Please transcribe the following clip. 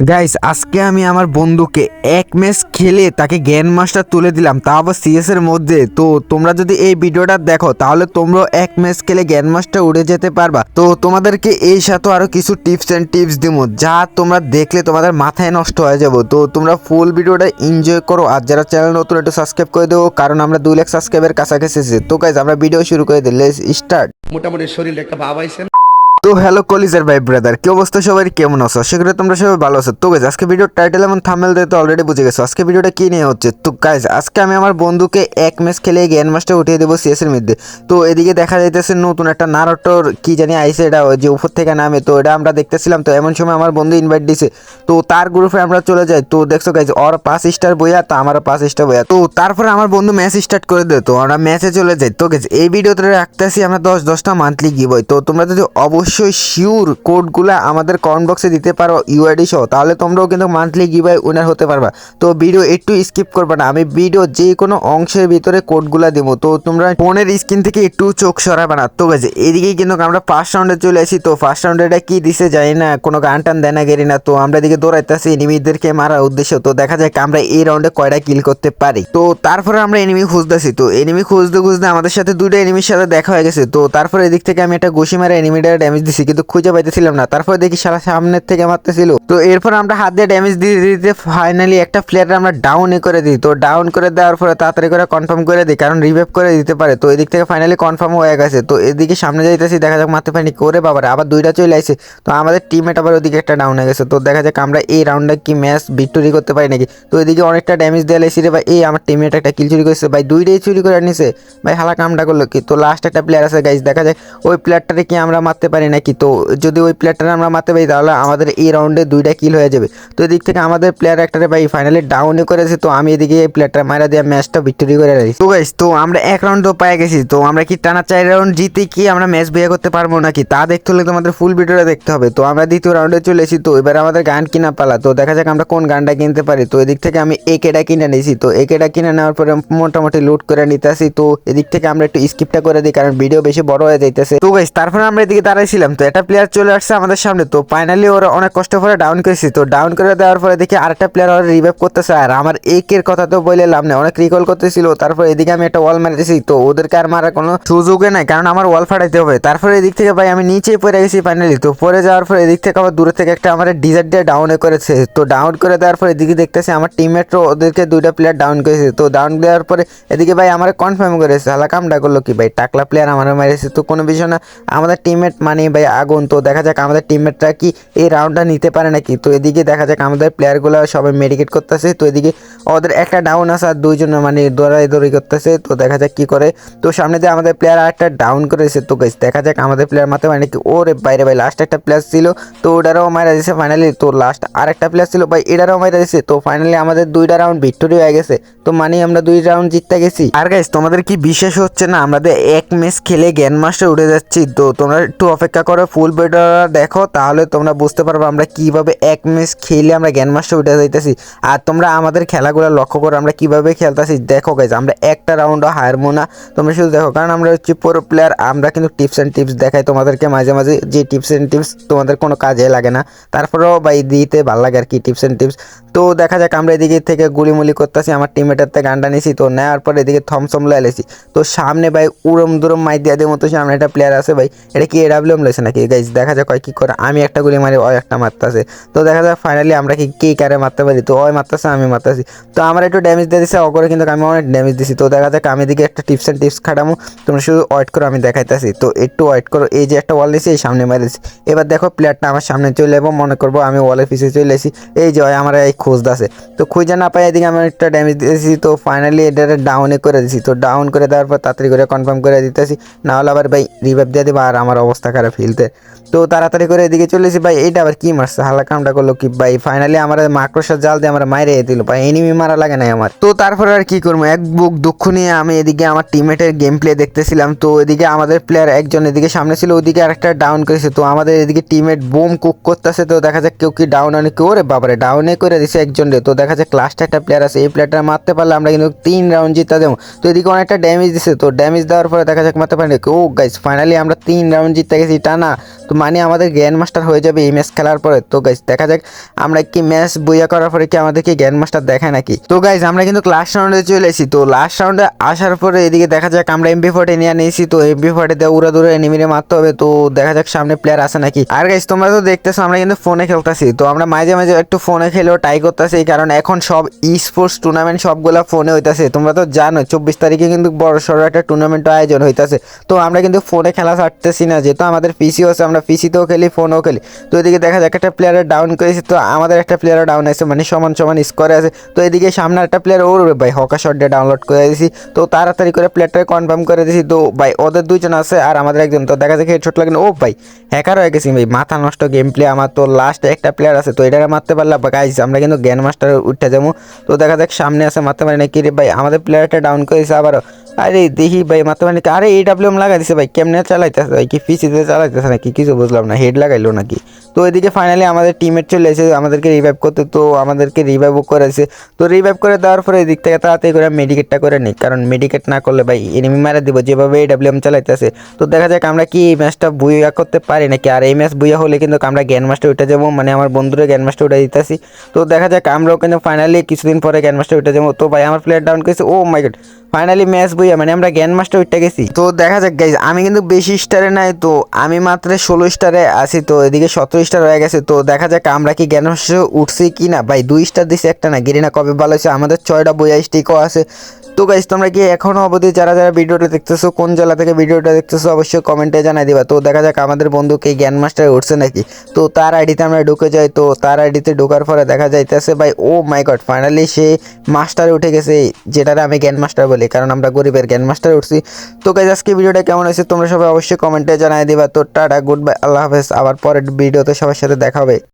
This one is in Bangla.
গাইস আজকে আমি আমার বন্ধুকে এক ম্যাচ খেলে তাকে জ্ঞান মাস্টার তুলে দিলাম, তা আবার সিএস এর মধ্যে তো তোমরা যদি এই ভিডিওটা দেখো, তাহলে তোমরা এক ম্যাচ খেলে জ্ঞান মাস্টার উড়ে যেতে পারবা তো তোমাদেরকে এই সাথে আরও কিছু টিপস এন্ড টিপস দিব যা তোমরা দেখলে তোমাদের মাথায় নষ্ট হয়ে যাব তো তোমরা ফুল ভিডিওটা এনজয় করো, আর যারা চ্যানেল নতুন, একটু সাবস্ক্রাইব করে দেবো, কারণ আমরা দুই লাখ সাবস্ক্রাইবের কাছাকাছি। তো গাইস আমরা ভিডিও শুরু করে দিই লেটস স্টার্ট মোটামুটি শরীরে একটা ভাব আইছে না? তো হ্যালো কলিজার ভাই ব্রাদার কি অবস্থা সবাই? কেমন আছো? সেগুলো তোমরা সবাই ভালো আছো। তো আজকে ভিডিওর টাইটেল এবং থামেল দিয়ে তো অলরেডি বুঝে গেছো। আজকে ভিডিওটা কি নিয়ে হচ্ছে? তো গাইজ আজকে আমি আমার বন্ধুকে এক ম্যাচ খেলে জ্ঞান মাস্টার উঠিয়ে দেবো সিএস এর মধ্যে। তো এদিকে দেখা যাইতেছে নতুন একটা নারটোর কি জানি আইসে এটা, ওই যে উপর থেকে নামে। তো এটা আমরা দেখতেছিলাম। তো এমন সময় আমার বন্ধু ইনভাইট দিছে। তো তার গ্রুপে আমরা চলে যাই। তো দেখছ গাইজ ওর পাঁচ স্টার বইয়া, তো আমারও পাঁচ স্টার বইয়া। তো তারপরে আমার বন্ধু ম্যাচ স্টার্ট করে দেয়। তো আমরা ম্যাচে চলে যাই। তো গেছে এই ভিডিওতে রাখতেছি আমরা দশ, দশটা মান্থলি গিবই তো তোমরা যদি অবশ্যই শিওর কোডগুলো আমাদের কমেন্ট বক্সে দিতে পারো ইউআইডি সহ। তাহলে তোমরাও কিন্তু মান্থলি গিবাই উইনার হতে পারবা। তো ভিডিও একটু স্কিপ করবে না। আমি ভিডিও যে কোনো অংশের ভিতরে কোডগুলো দিব। তো তোমরা ফোনের স্ক্রিন থেকে একটু চোখ সরাবে না। তো গেছে এদিকেই কিন্তু আমরা ফার্স্ট রাউন্ডে চলে আসি। তো ফার্স্ট রাউন্ডে এটা কি দিছে জানি না, কোনো গান টান দেয় না গেরি না। তো আমরা এদিকে দৌড়াইতেছি এনিমিদেরকে মারার উদ্দেশ্য। তো দেখা যায় আমরা এই রাউন্ডে কয়টা কিল করতে পারি। তো তারপরে আমরা এনিমি খুঁজতেছি। তো এনিমি খুঁজতে খুঁজতে আমাদের সাথে দুটো এনিমির সাথে দেখা হয়ে গেছে। তো তারপরে এদিক থেকে আমি একটা ঘুষি মারা এনিমিটার ড্যামেজ দিছি, কিন্তু খুঁজে পাইতেছিলাম না। তারপরে দেখি সারা সামনের থেকে মারতেছিল। তো এরপর আমরা হাত দিয়ে ড্যামেজ দিয়ে দিতে ফাইনালি একটা প্লেয়ার আমরা ডাউন করে দিই। তো ডাউন করে দেওয়ার পরে তাড়াতাড়ি করে কনফার্ম করে দিই, কারণ রিভাইভ করে দিতে পারে। তো এদিক থেকে ফাইনালি কনফার্ম হয়ে গেছে। তো এদিকে সামনে যাইতেছি, দেখা যাক মারতে পারিনি করে বাবার। আবার দুইটা চলে আসে তো আমাদের টিমমেট আবার ওদিকে একটা ডাউন হয়ে গেছে। তো দেখা যাক আমরা এই রাউন্ডে কি ম্যাচ ভিক্টোরি করতে পারি নাকি। তো এদিকে অনেকটা ড্যামেজ দেওয়া লাইছি রে ভাই। এই আমার টিমমেট একটা কিল চুরি করেছে। ভাই, দুইটাই চুরি করে নিছে। ভাই, হালা কামটা করল কি? তো লাস্ট একটা প্লেয়ার আছে গাইজ দেখা যায় ওই প্লেয়ারটারে কি আমরা মারতে পারি নাকি? তো যদি ওই প্লেয়ারটারে আমরা মারতে পারি, তাহলে আমাদের এই রাউন্ডে দুইটা কিল হয়ে যাবে। তো এদিক থেকে আমাদের প্লেয়ার একটারে ভাই ফাইনালি ডাউনে করেছে, তো আমি এদিকে এই প্লেয়ারটা মারা দিয়ে ম্যাচটা ভিক্টোরি করে রাখি। তো গাইজ তো আমরা এক রাউন্ড তো পেয়ে গেছি, তো আমরা কি টানা চার রাউন্ড জিতে কি আমরা ম্যাচ বিয়ে করতে পারব নাকি? তা দেখতে হলে তোমাদের ফুল ভিডিওটা দেখতে হবে। তো আমরা দ্বিতীয় রাউন্ডে চলে এসেছি, তো এবার আমাদের গান কিনা পালা। তো দেখা যাক আমরা কোন গানটা কিনতে পারি। তো এদিক থেকে আমি একেটা কিনে নিয়েছি, তো একেটা কিনে নেওয়ার পরে মোটামুটি লুট করে নিতে আসি তো এদিক থেকে আমরা একটু স্কিপটা করে দিই, কারণ ভিডিও বেশি বড় হয়ে যাইতেছে। তো গাইস তারপরে আমরা এদিকে দাঁড়াইছিলাম তো একটা প্লেয়ার চলে আসছে আমাদের সামনে। তো ফাইনালি ওরা অনেক কষ্ট করে ডাউন করেছি। তো ডাউন করে দেওয়ার পরে দেখি আরেকটা প্লেয়ার ওরা রিভাইভ করতেছে। আর আমার একের কথা তো বলে লাভ নেই, অনেক রিকল করতেছিল। তারপর এদিকে আমি একটা ওয়াল মারতেছি তো ওদেরকে আর মারার কোনো সুযোগে নাই, কারণ আমার ওয়াল ফাটাইতে হবে। তারপরে এদিক থেকে ভাই আমি নিচেই পড়ে গেছি ফাইনালি তো পড়ে যাওয়ার পরে এদিক থেকে আবার দূরে থেকে একটা আমার ডিজার্ট দিয়ে ডাউনে করেছে। তো ডাউন করে দেওয়ার পরে এদিকে দেখতেছি আমার টিমমেটও ওদেরকে দুইটা প্লেয়ার ডাউন করেছে। তো ডাউন দেওয়ার পরে এদিকে ভাই আমার কনফার্ম করেছে হালা কামটা করল কি ভাই? টাকলা প্লেয়ার আমার মেরেছে। তো কোনো বিষয় না, আমাদের টিমমেট মানে ভাই, আগুন। তো দেখা যাক আমাদের টিমমেটরা কি এই রাউন্ডটা নিতে পারে নাকি। তো এদিকে দেখা যাক আমাদের প্লেয়ারগুলো সবাই মেডিকেট করতেছে। তো এদিকে ওদের একটা ডাউন আছে আর দুইজন মানে দৌড়াই দৌড়ি করতেছে। তো দেখা যাক কি করে। তো সামনে দিয়ে আমাদের প্লেয়ার একটা ডাউন করেছে। তো গাইস দেখা যাক আমাদের প্লেয়ার মারতে পারে নাকি। ওরে বাইরে ভাই লাস্ট একটা প্লেয়ার ছিল। তো ওটারও মারা দিয়েছে ফাইনালি তো লাস্ট আর একটা প্লেয়ার ছিল ভাই, এটারও মারা দিয়েছে তো ফাইনালি আমাদের দুইটা রাউন্ড ভিক্টোরি হয়ে গেছে। তো মানে আমরা দুই রাউন্ড জিততে গেছি। আর গাইস তোমাদের কি বিশ্বাস হচ্ছে না? আমাদের এক ম্যাচ খেলে জ্ঞান মাস্টার উঠে যাচ্ছি। তো তোমরা একটু অপেক্ষা করো ফুল ভিডিওটা দেখো, তাহলে তোমরা বুঝতে পারবে আমরা কীভাবে এক ম্যাচ খেলে আমরা জ্ঞান মাস্টার উঠে যাইতেছি। আর তোমরা আমাদের খেলাগুলো লক্ষ্য করো আমরা কীভাবে খেলতেছি, দেখো গাইজ আমরা একটা রাউন্ডও হারবো না। তোমরা শুধু দেখো, কারণ আমরা হচ্ছে পুরো প্লেয়ার আমরা কিন্তু টিপস অ্যান্ড টিপস দেখাই তোমাদেরকে মাঝে মাঝে, যে টিপস অ্যান্ড টিপস তোমাদের কোনো কাজে লাগে না। তারপরেও ভাই দিতে ভালো লাগে আর কি টিপস অ্যান্ড টিপস তো দেখা যাক, আমরা এদিকে থেকে গুলিমুলি করতেছি, আমার টিমেটার থেকে গানটা নিছি, তো নেওয়ার পরে এদিকে থমসম লাইলেছি তো সামনে ভাই, উড়ম দুরম মাই দিয়ে মতো সামনে একটা প্লেয়ার আছে ভাই, এটা কি এডাব্লিউএম লেছে নাকি? গাইজ দেখা যাক কয় কি করে। আমি একটা গুলি মারি, ওই একটা মারতেছে। তো দেখা যাক ফাইনালি আমরা কি, কে কারে মারতে পারি? তো ওই মারতেছে, আমি মারতেছি। তো আমার একটু ড্যামেজ দিয়ে দিছে অগরে কিন্তু আমি অনেক ড্যামেজ দিছি। তো দেখা যাক, আমি এদিকে একটা টিপস অ্যান্ড টিপস খাটামো। তোমরা শুধু ওয়েট করো, আমি দেখাইতেছি। তো একটু ওয়েট করো। এই যে একটা ওয়াল দিছি, এই সামনে মারিছি এবার দেখো প্লেয়ারটা আমার সামনে চলে যাব মনে করব আমি ওয়ালের পিছিয়ে চলে এসেছি। এই যে আমার এই খুঁজদাছে তো খুঁজে না পাই এদিকে আমি একটা ড্যামেজ দিয়েছি তো ফাইনালি এটা ডাউনে করে দিছি। তো ডাউন করে দেওয়ার পর তাড়াতাড়ি করে কনফার্ম করে দিতেছি। না হলে আবার ভাই রিভাইভ দিয়ে দেবো, আর আমার অবস্থা খারাপ। ফিলতে। তো তাড়াতাড়ি করে এদিকে চলে এসেছি ভাই, এইটা আবার কি মারছে? হালা কামটা করল কি? ভাই ফাইনালি আমার মাকড়সার জাল দিয়ে আমার মাইরে দিল। ভাই এনিমি মারা লাগে নাই আমার। তো তারপরে আর কি করব? এক বুক দুঃখ নিয়ে আমি এদিকে আমার টিমেটের গেম প্লে দেখতেছিলাম। তো এদিকে আমাদের প্লেয়ার একজন এদিকে সামনে ছিল, ওদিকে আরেকটা ডাউন করেছে। তো আমাদের এদিকে টিমেট বোম কুক করতেছে। তো দেখা যাক কেউ কি ডাউন অনেক কেউ রে বাবারে ডাউনে করে দিছে একজন রে। তো দেখা যাক লাস্ট একটা প্লেয়ার আছে। এই প্লেয়ারটা মারতে পারলে আমরা কিন্তু তিন রাউন্ড জিতা দেবো। তো এদিকে অনেকটা ড্যামেজ দিছে। তো ড্যামেজ দেওয়ার পরে দেখা যাক মারতে পারি ও গাইস ফাইনালি আমরা তিন রাউন্ড জিতে গেছি। টানা তো মানে আমাদের গ্র্যান্ড মাস্টার হয়ে যাবে এই ম্যাচ খেলার পরে। তো গাইজ দেখা যাক আমরা কি ম্যাচ বইয়া করার পরে কি আমাদেরকে গ্র্যান্ড মাস্টার দেখায় নাকি। তো গাইজ আমরা কিন্তু লাস্ট রাউন্ডে চলে এসেছি। তো লাস্ট রাউন্ডে আসার পরে এদিকে দেখা যাক আমরা এমপি ফোর্টে নিয়ে নিয়েছি। তো এমপি ফোর্টে দিয়ে উড়া দূরে এনিমিরে মারতে হবে। তো দেখা যাক সামনে প্লেয়ার আছে নাকি। আর গাইজ তোমরা তো দেখতেছো আমরা কিন্তু ফোনে খেলতেছি। তো আমরা মাঝে মাঝে একটু ফোনে খেলেও ট্রাই করতেছি, কারণ এখন সব ই স্পোর্টস টুর্নামেন্ট সবগুলা ফোনে হইতাছে। তোমরা তো জানো চব্বিশ তারিখে কিন্তু বড় সড়ো একটা টুর্নামেন্ট আয়োজন হইতাছে। তো আমরা কিন্তু ফোনে খেলা ছাড়তেছি না, যেহেতু আমাদের পিসিও আছে, আমরা পিসিতেও খেলি ফোনও খেলি। তো এদিকে দেখা যাক, একটা প্লেয়ারের ডাউন করেছি, তো আমাদের একটা প্লেয়ারও ডাউন আছে মানে সমান সমান স্কোরে আছে। তো এদিকে সামনে একটা প্লেয়ার ওর ভাই হকা শট দিয়ে ডাউনলোড করে দিয়েছি তো তাড়াতাড়ি করে প্লেয়ারটা কনফার্ম করে দিয়েছি তো ভাই, ওদের দুইজন আছে আর আমাদের একজন। তো দেখা যাক হেডশট লাগে ও ভাই হ্যাকার হয়ে গেছি, ভাই, মাথা নষ্ট গেম প্লে আমার তো লাস্ট একটা প্লেয়ার আছে, তো এটাকে মারতে পারলাম গাইজ আমরা কিন্তু জ্ঞান মাস্টার উঠে যাব। তো দেখা যাক, সামনে আছে, মারতে পারি না কি রে, ভাই, আমাদের প্লেয়ারটা ডাউন করেছে আবারও। আরে দেখি ভাই মাথা মানে আরে এই ডাব্লিউএম লাগাই দিছে ভাই, কেমনে চালাইতেছে ভাই? কি পিসিতে চালাইতেছে নাকি? কিছু বুঝলাম না হেড লাগাইলো নাকি? তো এদিকে ফাইনালি আমাদের টিমের চলে এসে আমাদেরকে রিভাইভ করতে, তো আমাদেরকে রিভাইভও করেছে। তো রিভাইভ করে দেওয়ার পরে এদিক থেকে তাড়াতাড়ি করে মেডিকেটটা করে নিই, কারণ মেডিকেট না করলে ভাই এনিমি মারা দিব, যেভাবে এই ডাব্লিউএম চালাইতেছে। তো দেখা যাক আমরা কি এই ম্যাচটা বুইয়া করতে পারি নাকি, আর এই ম্যাচ বুইয়া হলে কিন্তু আমরা জ্ঞান মাস্টার উঠে যাব মানে আমার বন্ধুরা জ্ঞান মাস্টার উঠে দিতেছি। তো দেখা যাক, আমরাও কিন্তু ফাইনালি কিছুদিন পরে জ্ঞান মাস্টার উঠে যাব। তো ভাই আমার প্লেয়ার ডাউন করেছে oh my god finally match বইয়া মানে আমরা জ্ঞান মাস্টার উঠে গেছি। তো দেখা যাক গাইজ আমি কিন্তু বেশি স্টারে নাই, তো আমি মাত্র ষোলো স্টারে আছি, তো এদিকে সতেরো স্টার হয়ে গেছে, তো দেখা যাক আমরা কি জ্ঞান উঠছি কি না ভাই দুই স্টার দিছি একটা না, গিরিনা কবে ভালো হয়েছে? আমাদের ছয়টা বইয়া স্টিকও আছে। তো গাইজ তোমরা কি এখনও অবধি যারা যারা ভিডিওটা দেখতেছো, কোন জেলা থেকে ভিডিওটা দেখতেছো, অবশ্যই কমেন্টে জানাই দিবা। তো দেখা যাক আমাদের বন্ধুকে জ্ঞান মাস্টার উঠছে নাকি। তো তার আইডিতে আমরা ঢুকে যাই, তো তার আইডিতে ঢোকার পরে দেখা যাইতেছে, ভাই, ও মাই গড ফাইনালি সে মাস্টারে উঠে গেছে, যেটারে আমি জ্ঞান মাস্টার বলি, কারণ আমরা গরিবের জ্ঞান মাস্টার উঠছি। তো গাইজ আজকে ভিডিওটা কেমন হয়েছে, তোমরা সবাই অবশ্যই কমেন্টে জানাই দিবা। তো টাটা গুড বাই আল্লাহ হাফেজ। আবার পরের ভিডিওতে সবার সাথে দেখা হবে।